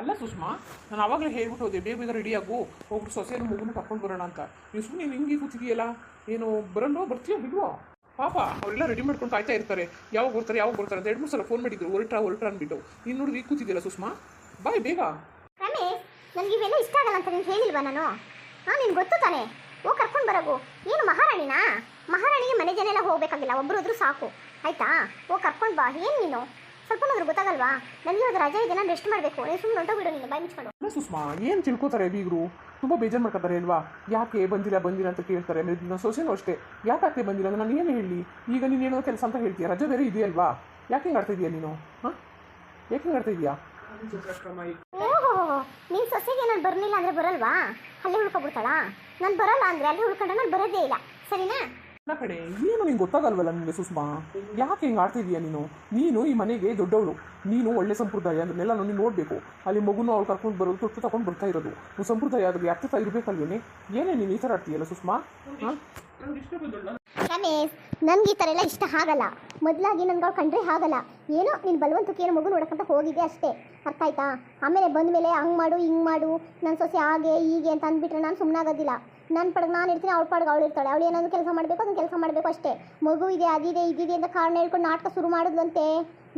ಅಲ್ಲ ಸುಷ್ಮಾ, ನಾನು ಆವಾಗಲೇ ಹೇಳ್ಬಿಟ್ಟು ಹೋದೆ, ಬೇಗ ಬೇಗ ರೆಡಿ ಆಗು, ಹೋಗ್ಬಿಟ್ಟು ಸೊಸೆಯನ್ನು ಮಗುನ ಕರ್ಕೊಂಡು ಬರೋಣ ಅಂತ. ನೀವು ಸುಮ್ಮನೆ ಹಿಂಗೆ ಕೂತಿದೆಯಲ್ಲ ಏನು ಬರಲ್ಲ ಬರ್ತೀಯೋ ಬಿಡುವ? ಪಾಪ, ಅವರೆಲ್ಲ ರೆಡಿ ಮಾಡ್ಕೊಂಡು ಕಾಯ್ತಾ ಇರ್ತಾರೆ. ಯಾವಾಗ ಬರ್ತಾರೆ ಯಾವಾಗ ಬರ್ತಾರೆ ಅಂತ ಎರಡು ಮೂರು ಸಲ ಫೋನ್ ಮಾಡಿದ್ರು. ಹೊರಟ್ರಾ, ಹೊರಟ್ರ ಅಂದ್ಬಿಟ್ಟು. ನೀನು ನೋಡಿದ್ರೆ ಈಗ ಕೂತಿದ್ದೀರಾ ಸುಷ್ಮಾ? ಬಾಯ್, ಬೇಗ. ರಮೇಶ್, ನನಗೆ ಇವೆಲ್ಲ ಇಷ್ಟ ಆಗಲ್ಲ ಅಂತ ನೀನು ಹೇಳಿಲ್ವಾ ನಾನು? ಹಾಂ ನಿನ್ಗೆ ಗೊತ್ತು ತಾನೆ. ಓ ಕರ್ಕೊಂಡು ಬರೋಗು. ಏನು, ಮಹಾರಾಣಿನಾ? ಮಹಾರಾಣಿಗೆ ಮನೆ ಜನ ಎಲ್ಲ ಹೋಗ್ಬೇಕಾಗಿಲ್ಲ. ಒಬ್ಬರು ಹೋದ್ರೂ ಸಾಕು. ಆಯ್ತಾ? ಓ ಕರ್ಕೊಂಡು ಬಾ. ಏನು ನೀನು? ಸ್ವಲ್ಪನಾದ್ರೂ ಗೊತ್ತಾಗಲ್ವಾ? ನನಗೆ ಇವತ್ತು ರಜೆ ಇದೆ ನಾನು ರೆಸ್ಟ್ ಮಾಡಬೇಕು. ನೀನು ಸುಮ್ಮನೆ ಹೊಂಟೋಗ್ಬಿಡು ನೀನು ಬೈ ಮುಚ್ಕೊಂಡು. ಅಲ್ಲ ಸುಷ್ಮಾ ಏನು ತಿಳ್ಕೊತಾರೆ ಬೀಗರು ತುಂಬ ಬೇಜಾರು ಮಾಡ್ಕೊತಾರೆ ಅಲ್ವಾ? ಯಾಕೆ ಬಂದಿಲ್ಲ ಬಂದಿಲ್ಲ ಅಂತ ಕೇಳ್ತಾರೆ. ಆಮೇಲೆ ನನ್ನ ಸೊಸೆನೂ ಅಷ್ಟೇ. ಯಾಕೆ ಬಂದಿಲ್ಲ ಅಂತ ನಾನು ಏನು ಹೇಳಿ? ಈಗ ನೀನು ಏನೋ ಕೆಲಸ ಅಂತ ಹೇಳ್ತೀಯ? ರಜೆ ಬೇರೆ ಇದೆಯಲ್ವಾ ಯಾಕೆ ಹಿಂಗೆ ಆಡ್ತಾ ಇದೀಯ ನೀನು? ಹಾಂ? ಯಾಕೆ ಹಿಂಗೆ ಆಡ್ತಾ ಇದೀಯಾ? ಓಹೋ ನೀನು ಸೊಸೆಗೆ ನಾನು ಬರಲಿಲ್ಲ ಅಂದರೆ ಬರಲ್ವಾ? ಅಲ್ಲೇ ಉಳ್ಕೊಬಿಡ್ತಾಳಾ? ನಾನು ಬರಲ್ಲ ಅಂದರೆ ಅಲ್ಲೇ ಉಳ್ಕೊಂಡ್ರೆ ನಾನು ಬರೋದೇ ಇಲ್ಲ. ಸರಿನಾ? ನನ್ನ ಕಡೆ. ಏನು ನಿಂಗೆ ಗೊತ್ತಾಗಲ್ವಲ್ಲ ನಿಮಗೆ ಸುಷ್ಮಾ? ಯಾಕೆ ಹಿಂಗೆ ಆಡ್ತಿದೀಯ ನೀನು? ನೀನು ಈ ಮನೆಗೆ ದೊಡ್ಡವಳು. ನೀನು ಒಳ್ಳೆ ಸಂಪ್ರದಾಯ ಅದನ್ನೆಲ್ಲ ನೀನು ನೋಡಬೇಕು. ಅಲ್ಲಿ ಮಗುನು ಅವ್ಳು ಕರ್ಕೊಂಡು ಬರೋದು ತೊಟ್ಟು ತಗೊಂಡು ಬರ್ತಾ ಇರೋದು. ನೀವು ಸಂಪ್ರದಾಯ ಅದ್ರಲ್ಲಿ ಅರ್ಥತ ಇರಬೇಕಲ್ವೇನೆ? ಏನೇ ನೀನು ಈ ಥರ ಆಡ್ತೀಯಲ್ಲ ಸುಷ್ಮಾ? ಹಾಂ ರಮೇಶ್ ನನಗೆ ಈ ಥರ ಎಲ್ಲ ಇಷ್ಟ ಆಗಲ್ಲ. ಮೊದಲಾಗಿ ನನಗೆ ಅವ್ರು ಕಂಡ್ರೆ ಆಗಲ್ಲ. ಏನೋ ನೀನು ಬಲವಂತಕ್ಕೆ ಏನು ಮಗು ನೋಡಕ್ಕಂತ ಹೋಗಿದೆ ಅಷ್ಟೇ. ಅರ್ಥ ಆಯ್ತಾ? ಆಮೇಲೆ ಬಂದ ಮೇಲೆ ಹಂಗೆ ಮಾಡು ಹಿಂಗೆ ಮಾಡು ನನ್ನ ಸೊಸೆ ಹಾಗೆ ಹೀಗೆ ಅಂತ ಅಂದ್ಬಿಟ್ರೆ ನಾನು ಸುಮ್ಮನಾಗೋದಿಲ್ಲ ನನ್ನ ಪಡಗೆ ನಾನು ಇರ್ತೀನಿ, ಅವ್ಳ ಪಡೆಗೆ ಅವಳು ಇರ್ತಾಳೆ. ಅವಳು ಏನಾದರೂ ಕೆಲಸ ಮಾಡಬೇಕು ಅದನ್ನು ಕೆಲಸ ಮಾಡಬೇಕು ಅಷ್ಟೇ. ಮಗು ಇದೆ ಅದಿದೆ ಇದಿದೆ ಅಂತ ಕಾರಣ ಹೇಳ್ಕೊಂಡು ನಾಟಕ ಶುರು ಮಾಡಿದ್ಲಂತೆ.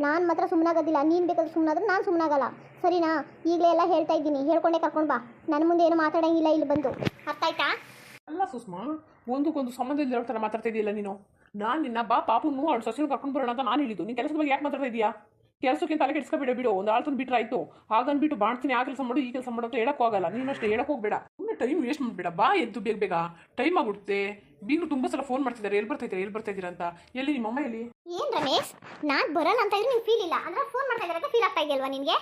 ನಾನು ಮಾತ್ರ ಸುಮ್ಮನಾಗೋದಿಲ್ಲ ನೀನು ಬೇಕಾದ್ರೆ ಸುಮ್ಮನಾದ್ರೆ ನಾನು ಸುಮ್ಮನಾಗಲ್ಲ ಸರಿನಾ? ಈಗಲೇ ಎಲ್ಲ ಹೇಳ್ತಾ ಇದ್ದೀನಿ. ಹೇಳ್ಕೊಂಡೇ ಕರ್ಕೊಂಡು ಬಾ. ನನ್ನ ಮುಂದೆ ಏನು ಮಾತಾಡೋಂಗಿಲ್ಲ, ಇಲ್ಲಿ ಬಂದು. ಅರ್ಥ ಆಯ್ತಾ? ಅಲ್ಲ ಸುಷ್ಮಾ, ಒಂದಕ್ಕೊಂದು ಸಂಬಂಧ ಇಲ್ಲದ ಥರ ಮಾತಾಡ್ತಾ ಇದೆಯಲ್ಲ ನೀನು? ನಾನು ನಿನ್ನ ಬಾ, ಪಾಪುನು ಅವ್ಳು ಸೊಸೆನು ಕರ್ಕೊಂಡು ಬರೋಣ ಅಂತ ನಾನು ಹೇಳಿದ್ದು. ನೀನು ಕೆಲಸದ ಬಗ್ಗೆ ಯಾಕೆ ಮಾತಾಡ್ತಾ ಇದೀಯಾ? ಕೆಲಸಕ್ಕೆ ತಲೆ ಕೆಡಿಸ್ಕೊಬೇಡ ಬಿಡು ಒಂದು ಆಳ್ತನ ಬಿಟ್ರೆ ಆಯ್ತು. ಹಾಗನ್ಬಿಟ್ಟು ಬಾಣ್ತೀನಿ ಆ ಕೆಲಸ ಮಾಡು ಈ ಕೆಲಸ ಮಾಡು ಅಂತ ಹೇಳಕ್ ಹೋಗಲ್ಲ ನೀನು ಅಷ್ಟೇ ಹೇಳಕ್ ಹೋಗ್ಬೇಡ. ಸುಮ್ಮನೆ ಟೈಮ್ ವೇಸ್ಟ್ ಮಾಡಬೇಡ. ಬಾ ಎದ್ದು ಬೇಗ ಬೇಗ. ಟೈಮ್ ಆಗ್ಬಿಡುತ್ತೆ ಬೀಗರು ತುಂಬ ಸಲ ಫೋನ್ ಮಾಡ್ತಿದ್ದಾರೆ ಎಲ್ಲಿ ಬರ್ತಾ ಇದ್ದೀರಾ ಎಲ್ಲಿ ಬರ್ತಾ ಇದ್ದೀರಾ ಅಂತ. ಎಲ್ಲಿ ನಿಮ್ಮ ಅಮ್ಮ ಎಲ್ಲಿ? ಏನ್ ರಮೇಶ್? ನಾನ್ ಬರಲ್ಲ ಅಂತ ಇದ್ರೆ ನಿಂಗೆ ಫೀಲ್ ಇಲ್ಲ. ಅಂದ್ರೆ ಫೋನ್ ಮಾಡ್ತಾ ಇದ್ದಾರೆ ಅಂತ ಫೀಲ್ ಆಗ್ತಾ ಇದೆಯಲ್ವಾ ನಿನಗೆ?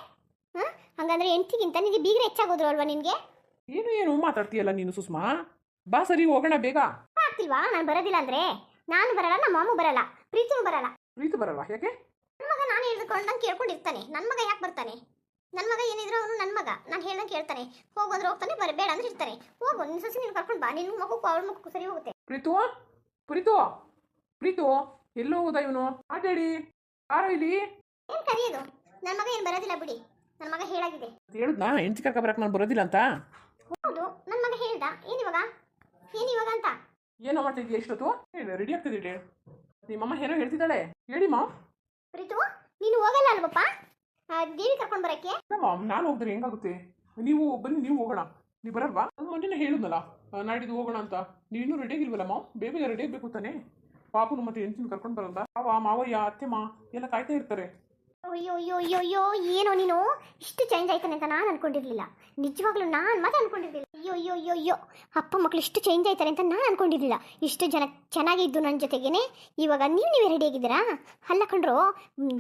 ಹಾ? ಹಂಗಂದ್ರೆ ಎಂಟಿಗಿಂತ ನಿನಗೆ ಬೀಗ್ರೆ ಹೆಚ್ಚಾಗೋದ್ರು ಅಲ್ವಾ ನಿನಗೆ? ಏನು ಏನು? ಮಾತಾಡ್ತೀಯಲ್ಲ ನೀನು ಸುಷ್ಮಾ? ಬಾ ಸರಿ ಹೋಗೋಣ ಬೇಗ. ಆಗ್ತಿಲ್ವಾ? ನಾನು ಬರೋದಿಲ್ಲ ಅಂದ್ರೆ? ನಾನು ಬರಲ್ಲ ನಮ್ಮ ಮಾಮು ಬರಲ್ಲ. ಪ್ರೀತಿನೂ ಬರಲ್ಲ. ಪ್ರೀತಿ ಬರಲ್ಲ ಯಾಕೆ? ಮಗ ಕೇಳ್ಕೊಂಡಿರ್ತಾನೆ. ನನ್ನ ಮಗ ಯಾಕೆ ಬರ್ತಾನೆ? ನನ್ನ ಮಗ ಏನಿದ್ರು ಅವನು ನನ್ನ ಮಗ. ನಾನು ಹೇಳ್ದಂಗೆ ಕೇಳ್ತಾನೆ. ಹೋಗೋದ್ರೆ ಹೋಗ್ತಾನೆ ಬರಬೇಡ ಅಂದ್ರೆ ಇರ್ತಾನೆ. ಹೋಗು ನಿನ್ನ ಸಸಿ ನೀನು ಕರ್ಕೊಂಡು ಬಾ. ನಿನ್ನ ಮಗಕ್ಕೂ ಅವಳ ಮಗು ಸರಿ ಹೋಗುತ್ತೆ. ಪ್ರೀತು ಪ್ರೀತು ಪ್ರೀತು ಎಲ್ಲೋ ಹೋದ ಇವನು? ಆಟಾಡಿ. ಯಾರೋ ಇಲ್ಲಿ? ಏನು ಕರೆಯೋದು ನನ್ನ ಮಗ ಏನು ಬರೋದಿಲ್ಲ ಬಿಡಿ. ನನ್ನ ಮಗ ಹೇಳಾಗಿದೆ. ಹೇಳಿದ್ನಾ? ಹೆಂಡತಿ ಕರ್ಕ ಬರಕ್ಕೆ ನಾನು ಬರೋದಿಲ್ಲ ಅಂತ? ಹೌದು ನನ್ನ ಮಗ ಹೇಳ್ದ. ಏನಿವಾಗ ಏನಿವಾಗ ಅಂತ? ಏನೋ ಮಾಡ್ತಿದ್ಯಾ ಇಷ್ಟೊತ್ತು? ರೆಡಿ ಆಗ್ತಿದ್ದೀರಿ ನಿಮ್ಮಮ್ಮ ಏನೋ ಹೇಳ್ತಿದ್ದಾಳೆ. ಹೇಳಿ ಮಾ ಪ್ರೀತು ನೀನು ಹೋಗಲ್ಲ ಅಲ್ವಪ್ಪ? ದೇವಿ ಕರ್ಕೊಂಡು ಬರಕ್ಕೆ ನಾನು ಹೋಗಿದ್ರೆ ಹೆಂಗಾಗುತ್ತೆ? ನೀವು ಬನ್ನಿ, ನೀವು ಹೋಗೋಣ. ನೀವು ಬರಲ್ವಾ? ನಾನು ಮೊನ್ನೆ ಹೇಳಿದ್ನಲ್ಲ ನಾಡಿದ್ದು ಹೋಗೋಣ ಅಂತ. ನೀವು ಇನ್ನೂ ರೆಡಿ ಆಗಿಲ್ವಲ್ಲ ಮಾವ್ ಬೇಗ ರೆಡಿ ಆಗಬೇಕು ತಾನೆ? ಪಾಪನು ಮತ್ತೆ ಹೆಂಡತಿನ ಕರ್ಕೊಂಡು ಬರಲ್ಲ ಮಾವ ಮಾವಯ್ಯ, ಅತ್ತೆಮ್ಮ ಎಲ್ಲ ಕಾಯ್ತಾ ಇರ್ತಾರೆ. ಅಯ್ಯೋ ಅಯ್ಯೋ ಅಯ್ಯೋ ಅಯ್ಯೋ, ಏನೋ ನೀನು? ಇಷ್ಟು ಚೇಂಜ್ ಆಯ್ತಾನೆ ಅಂತ ನಾನು ಅನ್ಕೊಂಡಿರ್ಲಿಲ್ಲ. ನಿಜವಾಗ್ಲೂ ನಾನು ಮಾತ್ರ ಅನ್ಕೊಂಡಿರ್ಲಿಲ್ಲ. ಅಯ್ಯೋ ಅಯ್ಯೋ ಅಯ್ಯೋ ಅಯ್ಯೋ. ಅಪ್ಪ ಮಕ್ಕಳು ಇಷ್ಟು ಚೇಂಜ್ ಆಯ್ತಾರೆ ಅಂತ ನಾನು ಅನ್ಕೊಂಡಿರ್ಲಿಲ್ಲ. ಇಷ್ಟು ಜನ ಚೆನ್ನಾಗಿದ್ದು ನನ್ನ ಜೊತೆಗೇನೆ. ಇವಾಗ ನೀವು ನೀವೇ ರೆಡಿ ಆಗಿದ್ದೀರಾ? ಅಲ್ಲ ಕಂಡ್ರು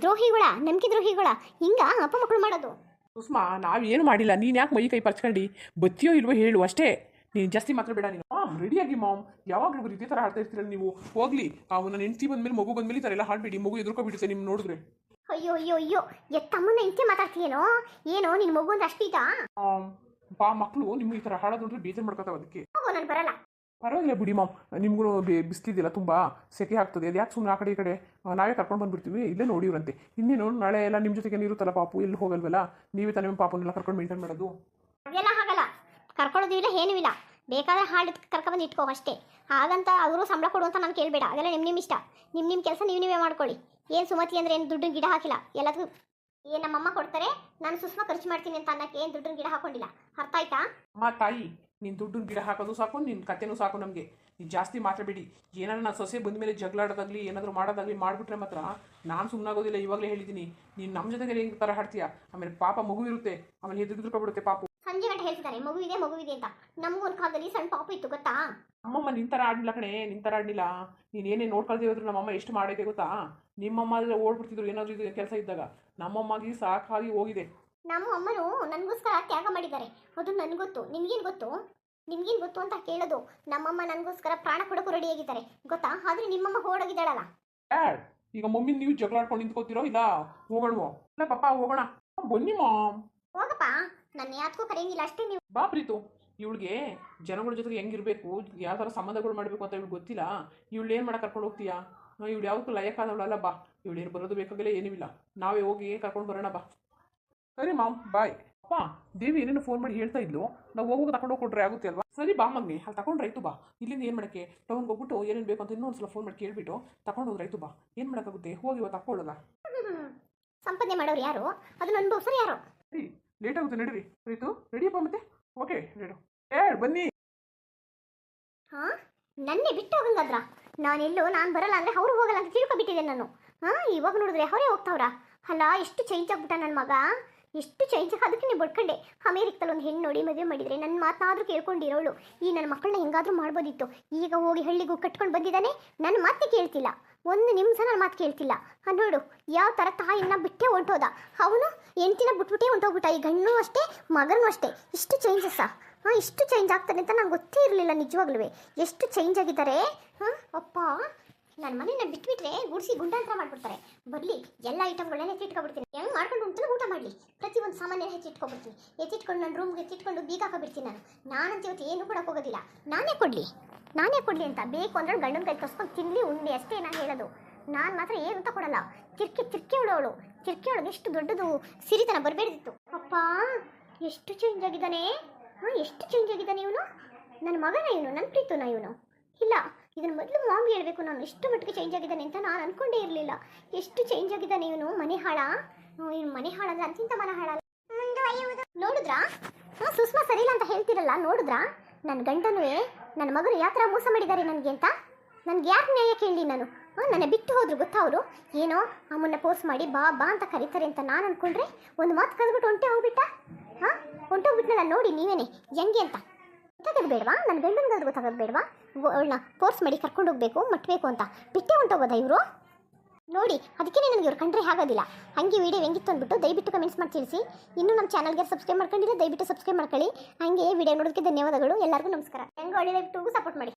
ದ್ರೋಹಿಗಳ, ನಂಬಿಕೆ ದ್ರೋಹಿಗಳ, ಹಿಂಗ ಅಪ್ಪ ಮಕ್ಕಳು ಮಾಡೋದು. ಸುಷ್ಮಾ ನಾವೇನು ಮಾಡಿಲ್ಲ. ನೀನು ಯಾಕೆ ಮೈ ಕೈ ಪರ್ಚ್ಕೊಂಡು? ಬತ್ತಿಯೋ ಇಲ್ವೋ ಹೇಳು, ಅಷ್ಟೇ. ನೀನು ಜಾಸ್ತಿ ಮಾತ್ರ ಬೇಡ ನೀನು ರೆಡಿ ರೆಡಿಯಾಗಿ ಮಾಮ್. ಯಾವಾಗಲೂ ಇದೇ ಥರ ಹಾಡ್ತಾ ಇರ್ತೀರಲ್ಲ ನೀವು. ಹೋಗ್ಲಿ. ಆ ನನ್ನ ಹೆಂಡತಿ ಬಂದ್ಮೇಲೆ ಮಗು ಬಂದ್ಮೇಲೆ ಈ ಥರ ಎಲ್ಲ ಹಾಡ್ಬೇಡಿ ಮಗು ಎದುರ್ಕೊಬಿಡುತ್ತೆ ನಿಮ್ಮ ನೋಡಿದ್ರೆ. ಅಯ್ಯೋ ಅಯ್ಯೋ ಅಯ್ಯೋ ಎತ್ತಮ್ಮನ ಇಂತೆ ಮಾತಾಡ್ತೀಯೇನೋ? ಏನೋ ನಿನ್ ಮಗು ಅಂದ್ರೆ ಅಷ್ಟು ಇದಾ ಬಾ ಮಕ್ಕಳು ನಿಮ್ಗೆ ಈ ಥರ ಹಾಳಾದ್ರೆ ಬೇಜಾರು ಮಾಡ್ಕೊತಾವ ಅದಕ್ಕೆ. ಹೋಗೋ ನಾನು ಬರಲ್ಲ. ಪರವಾಗಿಲ್ಲ ಬಿಡಿ ಮಾಮ್. ನಿಮ್ಗೂ ಬಿಸ್ತಿದೆಯಲ್ಲ ತುಂಬ ಸೆಕೆ ಆಗ್ತದೆ. ಅದು ಯಾಕೆ ಸುಮ್ಮನೆ ಆ ಕಡೆ ಈ ಕಡೆ? ನಾವೇ ಕರ್ಕೊಂಡು ಬಂದ್ಬಿಡ್ತೀವಿ. ಇಲ್ಲೇ ನೋಡಿವ್ರಂತೆ. ಇನ್ನೇನು ನಾಳೆ ಎಲ್ಲ ನಿಮ್ಮ ಜೊತೆಗೆ ಇರುತ್ತಲ್ಲ ಪಾಪು? ಇಲ್ಲಿ ಹೋಗಲ್ವಲ್ಲ? ನೀವೇ ತಾನೇ ನಿಮ್ಮ ಪಾಪನೆಲ್ಲ ಕರ್ಕೊಂಡು ಮೇಂಟೈನ್ ಮಾಡೋದು. ಅದೆಲ್ಲ ಆಗಲ್ಲ ಕರ್ಕೊಳ್ಳೋದು ಇಲ್ಲ ಏನೂ ಇಲ್ಲ. ಬೇಕಾದ್ರೆ ಹಾಳು ಕರ್ಕೊಬಂದು ಇಟ್ಕೋ ಅಷ್ಟೇ. ಹಾಗಂತ ಅವರು ಸಂಬಳ ಕೊಡು ಅಂತ ನಾನು ಕೇಳಬೇಡ. ಅದೆಲ್ಲ ನಿಮ್ಮ ನಿಮ್ಮ ಇಷ್ಟ. ನಿಮ್ಮ ನಿಮ್ಮ ಕೆಲಸ ನೀವು ನೀವೇ ಮಾಡ್ಕೊಳ್ಳಿ. ಏನು ಸುಮತಿ ಅಂದ್ರೆ ಏನು ದುಡ್ಡಿನ ಗಿಡ ಹಾಕಿಲ್ಲ? ಎಲ್ಲದಕ್ಕೂ ಏನು ನಮ್ಮಮ್ಮ ಕೊಡ್ತಾರೆ? ನಾನು ಸುಸ್ಮ ಖರ್ಚು ಮಾಡ್ತೀನಿ ಅಂತ ಅನ್ನಕ್ಕೆ ಏನು ದುಡ್ಡಿನ ಗಿಡ ಹಾಕೊಂಡಿಲ್ಲ? ಅರ್ಥ ಆಯ್ತಾ? ಅಮ್ಮ ತಾಯಿ ನೀನು ದುಡ್ಡು ಗಿಡ ಹಾಕೋದು ಸಾಕು ನಿನ್ನ ಕತೆನೂ ಸಾಕು ನಮಗೆ. ನೀನು ಜಾಸ್ತಿ ಮಾತಾಡಬೇಡಿ ಏನಾದ್ರು ನಾನು ಸೊಸೆ ಬಂದ ಮೇಲೆ ಜಗಳಾಡೋದಾಗಲಿ ಏನಾದರೂ ಮಾಡೋದಾಗಲಿ ಮಾಡಿಬಿಟ್ರೆ ಮಾತ್ರ ನಾನು ಸುಮ್ಮನಾಗೋದಿಲ್ಲ ಇವಾಗಲೇ ಹೇಳಿದ್ದೀನಿ ನೀನು ನಮ್ಮ ಜೊತೆಗೆ ಹೆಂಗ್ ಥರ ಹಾಡ್ತೀಯ? ಆಮೇಲೆ ಪಾಪ ಮಗು ಇರುತ್ತೆ ಆಮೇಲೆ ಹೆದರ್ಕೊಬಿಡುತ್ತೆ ಪಾಪು. ಸಂಜೆ ಗಂಟೆ ಹೇಳ್ತಿದ್ದಾನೆ ಮಗು ಇದೆ ಮಗು ಇದೆ ಅಂತ. ನಮಗೂ ಒಂದು ಕಾಲದಲ್ಲಿ ಸಣ್ಣ ಪಾಪು ಇತ್ತು ಗೊತ್ತಾ? ಅಮ್ಮಮ್ಮ ನಿನ್ ಥರ ಆಡಲಿಲ್ಲ ಕಣೆ ನಿನ್ ಥರ ಆಡಲಿಲ್ಲ ನೀನು ಏನೇ ನೋಡ್ಕೊಳ್ದೇ ಹೋದ್ರು ನಮ್ಮಮ್ಮ ಎಷ್ಟು ಮಾಡೈತೆ ಗೊತ್ತಾ? ನಿಮ್ಮಮ್ಮ ಆದರೆ ಓಡ್ಬಿಡ್ತಿದ್ರು ಏನಾದರೂ ಇದು ಕೆಲಸ ಇದ್ದಾಗ. ನಮ್ಮಮ್ಮಗೆ ಸಾಕಾಗಿ ಹೋಗಿದೆ. ನಮ್ಮ ಅಮ್ಮರು ನನಗೋಸ್ಕರ ತ್ಯಾಗ ಮಾಡಿದ್ದಾರೆ. ಅದು ನನಗೊತ್ತು ನಿಮ್ಗೇನು ಗೊತ್ತು? ನಿಮ್ಗೇನು ಗೊತ್ತು ಅಂತ ಕೇಳೋದು. ನಮ್ಮಮ್ಮ ನನಗೋಸ್ಕರ ಪ್ರಾಣ ರೆಡಿ ರೆಡಿಯಾಗಿದ್ದಾರೆ ಗೊತ್ತಾ? ಆದ್ರೆ ನಿಮ್ಮಮ್ಮ ಓಡೋಗಿದ್ದಾಳಲ್ಲ. ಡ್ಯಾಡ್ ಈಗ ಮಮ್ಮಿ ನೀವು ಜಗಳ ಆಡ್ಕೊಂಡು ನಿಂತ್ಕೋತಿರೋ ಇಲ್ಲ? ಹೋಗೋಣವೋ. ಇಲ್ಲ ಪಾಪ ಹೋಗೋಣ. ಬನ್ನಿ ಮಾಮ್. ಹೋಗಪ್ಪ. ನನ್ನ ಯಾತ್ಕೋ ಕರೆಯಂಗಿಲ್ಲ. ಅಷ್ಟೇ ನೀವು ಬಾ ಪ್ರೀತು. ಇವಳಿಗೆ ಜನಗಳ ಜೊತೆಗೆ ಹೆಂಗಿರ್ಬೇಕು? ಯಾವ ಥರ ಸಂಬಂಧಗಳು ಮಾಡಬೇಕು ಅಂತ ಇವಳು ಗೊತ್ತಿಲ್ಲ. ಇವಳು ಏನು ಮಾಡಕ್ಕೆ ಕರ್ಕೊಂಡು ಹೋಗ್ತೀಯಾ? ಇವಳು ಯಾವತ್ತೂ ಲಯಕ್ಕಾದವಳಲ್ಲ ಬಾ. ಇವಳು ಏನು ಬರೋದು ಬೇಕಾಗಿಲ್ಲ ಇಲ್ಲ. ನಾವೇ ಹೋಗಿ ಕರ್ಕೊಂಡು ಬರೋಣ ಬಾ. ಸರಿ ಮಾಮ್ ಬಾಯ್. ಅಪ್ಪ ದೇವಿ ಏನೇನು ಫೋನ್ ಮಾಡಿ ಹೇಳ್ತಾ ಇದ್ಲು. ನಾವು ಹೋಗುವಾಗ ತಗೊಂಡು ಹೋಗಿ ಕೊಟ್ರೆ ಆಗುತ್ತೆ ಅಲ್ವಾ? ಸರಿ ಬಾ ಮಗ್ನಿ. ಅಲ್ಲಿ ತಗೊಂಡು ರೈತು ಬಾ. ಇಲ್ಲಿಂದ ಏನು ಮಾಡೋಕ್ಕೆ? ಟೌನ್ಗೆ ಹೋಗ್ಬಿಟ್ಟು ಏನೇನು ಬೇಕು ಅಂತ ಇನ್ನೊಂದ್ಸಲ ಫೋನ್ ಮಾಡಿ ಕೇಳಿಬಿಟ್ಟು ತಗೊಂಡು ಹೋದ್ರೆ ರೈತು ಬಾ. ಏನು ಮಾಡೋಕ್ಕಾಗುತ್ತೆ? ಹೋಗಿ ಇವತ್ತು ತಗೊಳ್ಳೋಲ್ಲ ಸಂಪಾದನೆ ಮಾಡೋರು ಯಾರು? ಅದನ್ನ ಅನುಭವಿಸೋರು ಯಾರು? ಸರಿ ಲೇಟ್ ಆಗುತ್ತೆ ನಡೀರಿ. ರೈತು ರೆಡಿಯಪ್ಪ ಮತ್ತೆ? ಓಕೆ ರೆಡು ಏ ಬನ್ನಿ. ಹಾ? ನನ್ನೇ ಬಿಟ್ಟು ಹೋಗಂಗಾದ್ರ? ನಾನೆಲ್ಲೋ ನಾನು ಬರಲ್ಲ ಅಂದರೆ ಅವ್ರು ಹೋಗಲ್ಲ ಅಂತ ತಿಳ್ಕೊಬಿಟ್ಟಿದ್ದೆ ನಾನು. ಹಾಂ, ಇವಾಗ ನೋಡಿದ್ರೆ ಅವರೇ ಹೋಗ್ತಾವ್ರ? ಅಲ್ಲ ಎಷ್ಟು ಚೇಂಜ್ ಆಗ್ಬಿಟ್ಟ ನನ್ನ ಮಗ? ಎಷ್ಟು ಚೇಂಜ್ ಅದಕ್ಕೆ ನೀವು ಬಡ್ಕೊಂಡೆ. ಅಮೇರಿಕದಲ್ಲಿ ಒಂದು ಹೆಣ್ಣು ನೋಡಿ ಮದುವೆ ಮಾಡಿದರೆ ನನ್ನ ಮಾತನಾದರೂ ಕೇಳ್ಕೊಂಡಿರೋಳು. ಈ ನನ್ನ ಮಕ್ಕಳನ್ನ ಹೆಂಗಾದರೂ ಮಾಡ್ಬೋದಿತ್ತು. ಈಗ ಹೋಗಿ ಹಳ್ಳಿಗೂ ಕಟ್ಕೊಂಡು ಬಂದಿದ್ದಾನೆ ನನ್ನ ಮಾತೇ ಕೇಳ್ತಿಲ್ಲ. ಒಂದು ನಿಮಿಷ ನನ್ನ ಮಾತು ಕೇಳ್ತಿಲ್ಲ. ನೋಡು, ಯಾವ ಥರ ತಾಯಿನ ಬಿಟ್ಟೆ ಹೊಂಟೋದ? ಅವನು ಎಂಟಿನ ಬಿಟ್ಬಿಟ್ಟೆ ಹೊಂಟೋಗ್ಬಿಟ್ಟ. ಈ ಗಣ್ಣು ಅಷ್ಟೇ, ಮಗನೂ ಅಷ್ಟೇ. ಇಷ್ಟು ಚೇಂಜಸ್ಸಾ ಹಾಂ, ಇಷ್ಟು ಚೇಂಜ್ ಆಗ್ತಾನೆ ಅಂತ ನಂಗೆ ಗೊತ್ತೇ ಇರಲಿಲ್ಲ ನಿಜವಾಗ್ಲೂ ಎಷ್ಟು ಚೇಂಜ್ ಆಗಿದ್ದಾರೆ? ಹಾಂ, ಅಪ್ಪ ನನ್ನ ಮನೇನ ಬಿಟ್ಬಿಟ್ರೆ ಗುಡಿಸಿ ಗುಂಡಾಂತರ ಮಾಡ್ಬಿಡ್ತಾರೆ. ಬರಲಿ, ಎಲ್ಲ ಐಟಮ್ಗಳನ್ನ ಎತ್ತಿಟ್ಕೊಬಿಡ್ತೀನಿ. ಹೆಂಗೆ ಮಾಡ್ಕೊಂಡು ಉಂಟು ಊಟ ಮಾಡಲಿ. ಪ್ರತಿಯೊಂದು ಸಾಮಾನ್ಯ ಹೆಚ್ಚಿಟ್ಕೊಬಿಡ್ತೀನಿ ಎತ್ತಿಟ್ಕೊಂಡು ನನ್ನ ರೂಮ್ಗೆ ಎತ್ತಿಟ್ಕೊಂಡು ಬೀಗ ಹಾಕೋಬಿಡ್ತೀನಿ ನಾನು. ನಾನಂತ ಇವತ್ತು ಏನು ಕೊಡೋಕೆ ಹೋಗೋದಿಲ್ಲ. ನಾನೇ ಕೊಡಲಿ. ನಾನೇ ಕೊಡಲಿ ಅಂತ. ಬೇಕು ಅಂದ್ರೆ ಗಂಡನ ಕೈ ತರ್ಸ್ಕೊಂಡು ತಿನ್ನಲಿ ಉಣ್ಣಿ ಅಷ್ಟೇ ನಾನು ಹೇಳೋದು. ನಾನು ಮಾತ್ರ ಏನು ಅಂತ ಕೊಡಲ್ಲ. ಚಿರ್ಕಿ ಚಿರ್ಕಿ ಅವಳು ಚಿರ್ಕಿ ಒಳಗೆ ಎಷ್ಟು ದೊಡ್ಡದು. ಸಿರಿತನ ಬರಬೇಡಿತ್ತು ಅಪ್ಪ, ಎಷ್ಟು ಚೇಂಜ್ ಆಗಿದ್ದಾನೆ? ಹಾಂ ಎಷ್ಟು ಚೇಂಜ್ ಆಗಿದ್ದಾನೆ ಇವನು ನನ್ನ ಮಗನ ಇವನು ನನ್ನ ಪ್ರೀತನ ಇವನು. ಇಲ್ಲ ಇದನ್ನು ಮೊದಲು ಮಾಮ್ಗೆ ಹೇಳಬೇಕು ನಾನು ಎಷ್ಟು ಮಟ್ಟಿಗೆ ಚೇಂಜ್ ಆಗಿದ್ದಾನೆ ಅಂತ ನಾನು ಅನ್ಕೊಂಡೇ ಇರಲಿಲ್ಲ. ಎಷ್ಟು ಚೇಂಜ್ ಆಗಿದ್ದಾನೆ ಇವನು ಮನೆ ಹಾಳ ಇವನು ಮನೆ ಹಾಳಂದ್ರೆ ಅಂತಿಂತ ಮನೆ ಹಾಳ ನೋಡಿದ್ರಾ? ಹಾಂ ಸುಷ್ಮಾ ಇಲ್ಲ ಅಂತ ಹೇಳ್ತಿರಲ್ಲ ನೋಡಿದ್ರಾ? ನನ್ನ ಗಂಡನೂ ನನ್ನ ಮಗನು ಯಾವ ಥರ ಮೋಸ ಮಾಡಿದ್ದಾರೆ ನನಗೆ ಅಂತ? ನನಗೆ ಯಾಕೆ ನ್ಯಾಯ ಕೇಳಿ ನಾನು? ಹಾಂ ನನ್ನ ಬಿಟ್ಟು ಹೋದ್ರು ಗೊತ್ತಾ ಅವರು? ಏನೋ ಅಮ್ಮನ್ನ ಪೋಸ್ ಮಾಡಿ ಬಾ ಬಾ ಅಂತ ಕರೀತಾರೆ ಅಂತ ನಾನು ಅಂದ್ಕೊಂಡ್ರೆ ಒಂದು ಮಾತು ಕರೆದ್ಬಿಟ್ಟು ಒಂಟೆ ಹೋಗ್ಬಿಟ್ಟ? ಹಾಂ? ಹೊಂಟೋಗ್ಬಿಟ್ನಲ್ಲ ನೋಡಿ ನೀವೇನೆ, ಹೆಂಗೆ ಅಂತ. ಗೊತ್ತಾಗೋದು ಬೇಡವಾ ನನ್ನ ಗಂಡನಿಗಾದ್ರೂ ಗೊತ್ತಾಗೋದು ಬೇಡವಾ ಅವಳನ್ನ ಫೋರ್ಸ್ ಮಾಡಿ ಕರ್ಕೊಂಡು ಹೋಗ್ಬೇಕು ಮಟ್ಟಬೇಕು ಅಂತ. ಬಿಟ್ಟೆ ಹೊಂಟೋಗೋದಾ ಇವರು? ನೋಡಿ ಅದಕ್ಕೆ ನನಗೆ ಇವ್ರು ಕಂಡ್ರೆ ಆಗೋದಿಲ್ಲ ಹಂಗೆ ವಿಡಿಯೋ ಹೆಂಗಿತ್ತು ಅಂದ್ಬಿಟ್ಟು ದಯವಿಟ್ಟು ಕಮೆಂಟ್ಸ್ ಮಾಡಿ ತಿಳಿಸಿ. ಇನ್ನೂ ನಮ್ಮ ಚಾನಲ್ಗೆ ಸಬ್ಸ್ಕ್ರೈಬ್ ಮಾಡ್ಕೊಂಡಿಲ್ಲ ದಯವಿಟ್ಟು ಸಬ್ಸ್ಕ್ರೈಬ್ ಮಾಡ್ಕೊಳ್ಳಿ. ಹಾಗೆ ವಿಡಿಯೋ ನೋಡೋದಕ್ಕೆ ಧನ್ಯವಾದಗಳು. ಎಲ್ಲರಿಗೂ ನಮಸ್ಕಾರ. ಹೆಂಗೆ ಒಳ್ಳೆ ಸಪೋರ್ಟ್ ಮಾಡಿ.